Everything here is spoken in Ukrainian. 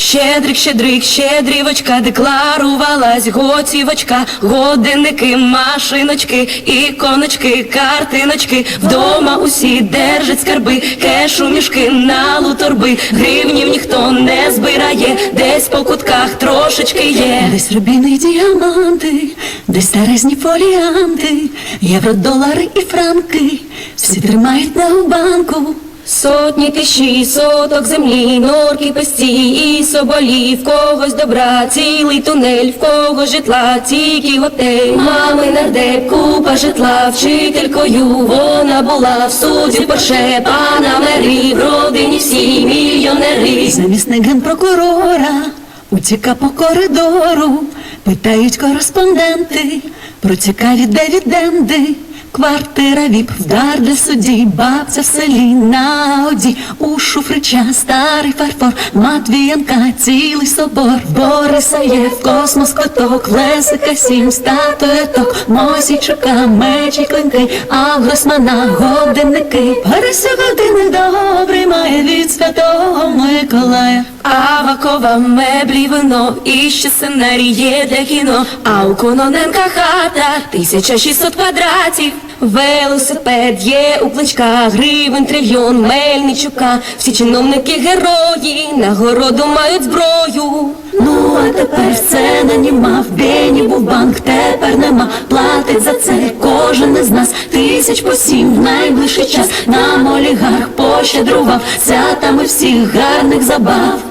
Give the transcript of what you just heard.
Щедрик, щедрик, щедрівочка, декларувалась готівочка, годинники, машиночки, іконочки, картиночки. Вдома усі держать скарби, кешу мішки, налу торби, гривнів ніхто не збирає, десь по кутках трошечки є. Десь рубіни діаманти, десь старезні фоліанти, євро, долари і франки, всі тримають на банку. Сотні тисячі соток землі, норки, песці і соболі, в когось добра, цілий тунель, в кого житла, тільки готель. Мами нардеп, купа житла, вчителькою вона була в суді порше, пана мері, в родині всі мільйонери. Замісник генпрокурора утіка по коридору, питають кореспонденти про цікаві дивіденди. Квартира віп, вдар для судді, бабця в селі на оді, у шуфрича старий фарфор, Матвієнка, цілий собор, Бориса є в космос квиток, Лесика сім статуеток, Мосійчука, мечі клинки, а Гросмана годинники. Бориса години добрий Миколая. Авакова меблі, вино і ще сценарій для кіно. А у Кононенка хата 1600 квадратів. Велосипед є у кличка, гривень трильйон Мельничука. Всі чиновники герої, нагороду мають зброю. Ну, а тепер сцена німа, в Бені був банк, тепер нема. Платить за це тисяч посів, найближчий час. Нам олігарх пощадрував, святами всіх гарних забав.